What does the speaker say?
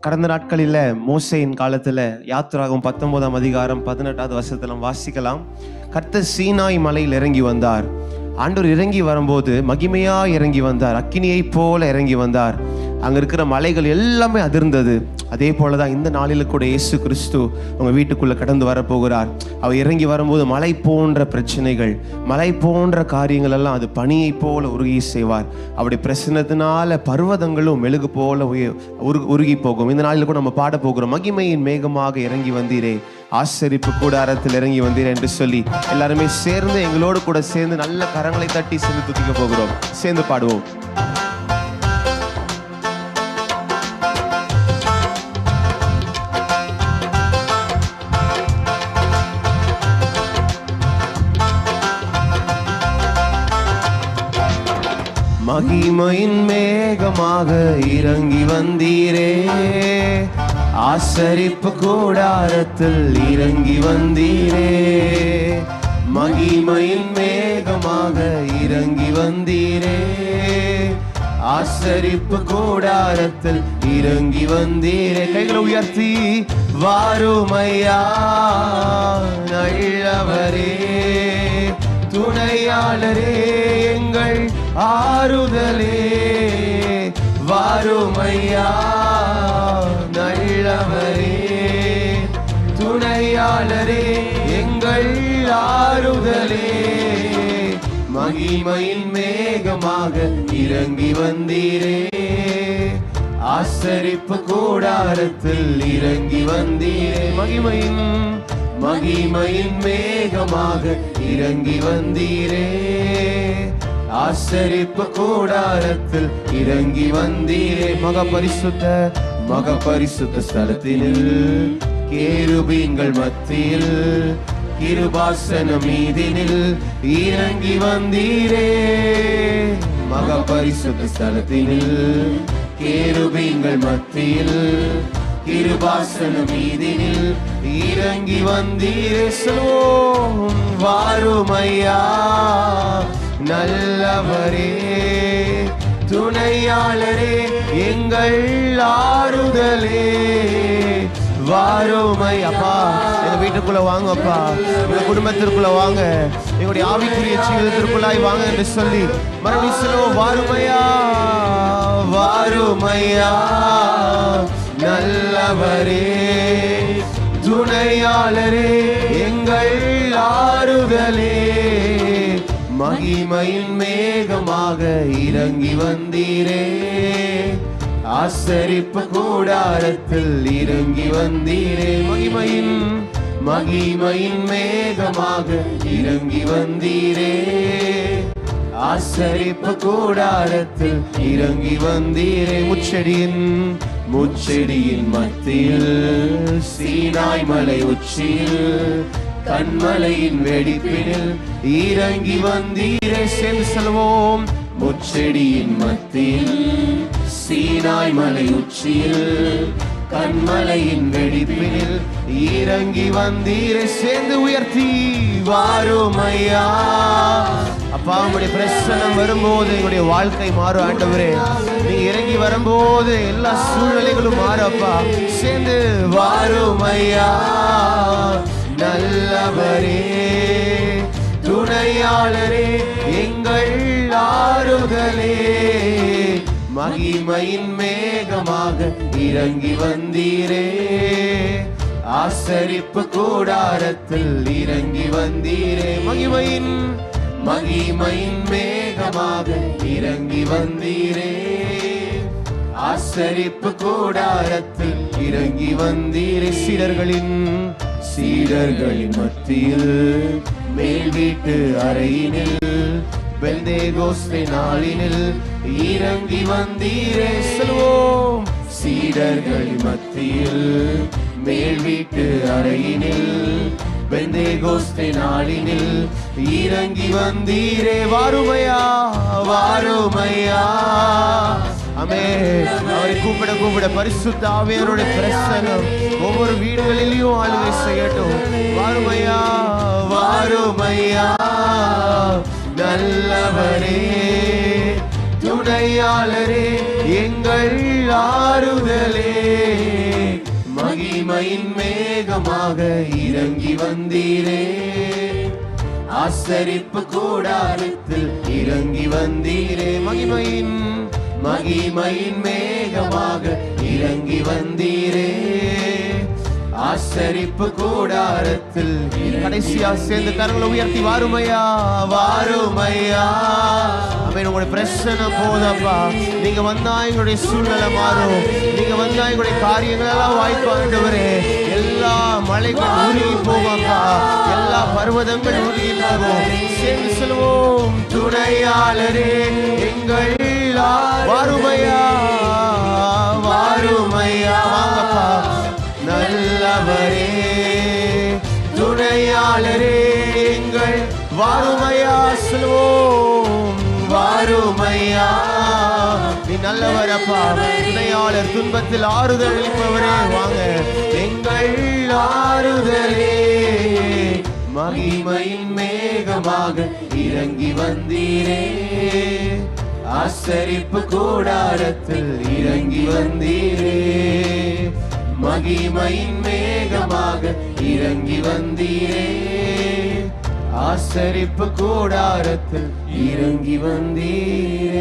கடந்த நாட்களில் மோசையின் காலத்தில் யாத்திராகும் பத்தொன்பதாம் அதிகாரம் பதினெட்டாவது வருஷத்தில் வாசிக்கலாம். கர்த்தர் சீனாய் மலையில் இறங்கி வந்தார். ஆண்டவர் இறங்கி வரும்போது மகிமையா இறங்கி வந்தார். அக்கினியைப் போல இறங்கி வந்தார். அங்கே இருக்கிற மலைகள் எல்லாமே அதிர்ந்தது. அதே போல தான் இந்த நாளில் கூட இயேசு கிறிஸ்து உங்கள் வீட்டுக்குள்ளே கடந்து வரப்போகிறார். அவர் இறங்கி வரும்போது மலை போன்ற பிரச்சனைகள் மலை போன்ற காரியங்கள் எல்லாம் அது பனியை போல உருகி செய்வார். அவருடைய பிரசனத்தினால பர்வதங்களும் மெழுகு போல உருகி போகும். இந்த நாளில் கூட நம்ம பாட போகிறோம். மகிமையின் மேகமாக இறங்கி வந்தீரே. ஆசரிப்பு கூடாரத்தில் இறங்கி வந்தீரே என்று சொல்லி எல்லாருமே சேர்ந்து எங்களோடு கூட சேர்ந்து நல்ல கரங்களை தட்டி சேர்ந்து துதிக்க போகிறோம். சேர்ந்து பாடுவோம். மகிமையின் மேகமாக இறங்கி வந்தீரே. ஆசரிப்பு கூடாரத்தில் இறங்கி வந்தீரே. மகிமையின் மேகமாக இறங்கி வந்தீரே. ஆசரிப்பு கூடாரத்தில் இறங்கி வந்தீரே. கைகளை உயர்த்தி வாருமையா நல்லவரே துணையாளரே எங்கள் ஆறுதலே வாருமையா நல்லவரே துணையாளரே எங்கள் ஆறுதலே. மகிமையின் மேகமாக இறங்கி வந்தீரே. ஆசரிப்பு கூடாரத்தில் இறங்கி வந்தீரே. மகிமையின் மகிமையின் மேகமாக இறங்கி வந்தீரே. ஆசரிப்பு கூடாரத்தில் இறங்கி வந்தீரே மக பரிசுத்த மக பரிசுத்த ஸ்தலத்தில். கேருபீங்கள் மத்தியில் கிருபாசன மீதினில் இறங்கி வந்தீரே மக பரிசுத்த ஸ்தலத்தினில் கேருபீங்கள் மத்தியில் கிருபாசன மீதினில் இறங்கி வந்தீரே. சொல்வோம் வாருமையா நல்லவரே துணையாளரே எங்கள் ஆறுதலே. வாரோமை அப்பா. எங்க வீட்டுக்குள்ள வாங்கப்பா எங்க குடும்பத்திற்குள்ள வாங்க. எங்களுடைய ஆவிக்குரிய ஜீவிதத்திற்குள்ளாய் வாங்க என்று சொல்லி மறுபடியும் சொல்லுவோம் வாருமையா வாருமையா நல்லவரே துணையாளரே எங்கள் ஆறுதலே. மகிமையின் மேகமாக இறங்கி வந்தீரே. ஆசரிப்பு கூடாரத்தில் இறங்கி வந்தீரே. மகிமையின் மகிமையின் மேகமாக இறங்கி வந்தீரே. ஆசரிப்பு கூடாரத்தில் இறங்கி வந்தீரே. முச்செடியின் முச்செடியின் மத்தியில் சீனாய் மலை உச்சியில் கண்மலையின் வெடிப்பினில் இறங்கி வந்தீரே செல் செல்வோம். முச்செடியின் மத்தியில் சீனாய் மலை உச்சியில் கண்மலையின் வெடிப்பினில் இறங்கி வந்தீரே சேர்ந்து உயர்த்தி வாருமையா. அப்பா உங்களுடைய பிரசனம் வரும்போது எங்களுடைய வாழ்க்கை மாறும் ஆண்டவரே. நீங்க இறங்கி வரும்போது எல்லா சூழ்நிலைகளும் மாறும் அப்பா. சேர்ந்து வாருமையா. ஆண்டவரே துணையாளரே எங்கள் ஆறுதலே. மகிமையின் மேகமாக இறங்கி வந்தீரே. ஆசரிப்பு கூடாரத்தில் இறங்கி வந்தீரே. மகிமையின் மகிமையின் மேகமாக இறங்கி வந்தீரே. ஆசரிப்பு கூடாரத்தில் இறங்கி வந்தீரே. சீடர்களின் சீடர்களின் மத்தியில் மேல் வீட்டு அறையினில் பெந்தேகோஸ்தே நாளினில் இறங்கி வந்தீரே. செல்வோம். சீடர்களின் மத்தியில் மேல் வீட்டு அறையினில் பெந்தேகோஸ்தே நாளினில் இறங்கி வந்தீரே. வாருமையா வாருமையா. அமே அவரை கூப்பிட கூப்பிட பரிசுத்த ஆவியருடைய பிரசனம் ஒவ்வொரு வீடுகளிலையும் ஆளுகை செய்யட்டும். வாருமையா வாருமையா நல்லவரே துணையாளரே எங்கள் ஆறுதலே. மகிமையின் மேகமாக இறங்கி வந்தீரே. ஆசரிப்பு கூடாரத்தில் இறங்கி வந்தீரே. மகிமையின் மகிமையின் மேகமாக இறங்கி வந்தீரே. ஆசரிப்பு கூடாரத்தில் கடைசியா சேர்ந்து கரங்களை உயர்த்தி வாருமையா வாருமையா. அவன் உங்களுடைய பிரச்சனை போதப்பா. நீங்க வந்தா எங்களுடைய சூழ்நிலை மாறும். நீங்க வந்தா எங்களுடைய காரியங்கள் எல்லாம் வாய்ப்பு ஆண்டவரே எல்லா மலைகள் உருகி போவாப்பா எல்லா பர்வதங்கள் உருகி போகும். சேர்ந்து செல்வோம் துணையாளரே எங்கள் வாருமையா வாருமையா. நல்லவரே துணையாளரே எங்கள் வாருமையா செல்வோம். வாருமையா. நீ நல்லவர் அப்பா துணையாளர் துன்பத்தில் ஆறுதல் அளிப்பவரே. வாங்க. எங்கள் ஆறுதலே மகிமையின் மேகமாக இறங்கி வந்தீரே. ஆசரிப்பு கூடாரத்தில் இறங்கி வந்தீரே. மகிமையின் மேகமாக இறங்கி வந்தீரே. ஆசரிப்பு கூடாரத்தில் இறங்கி வந்தீரே.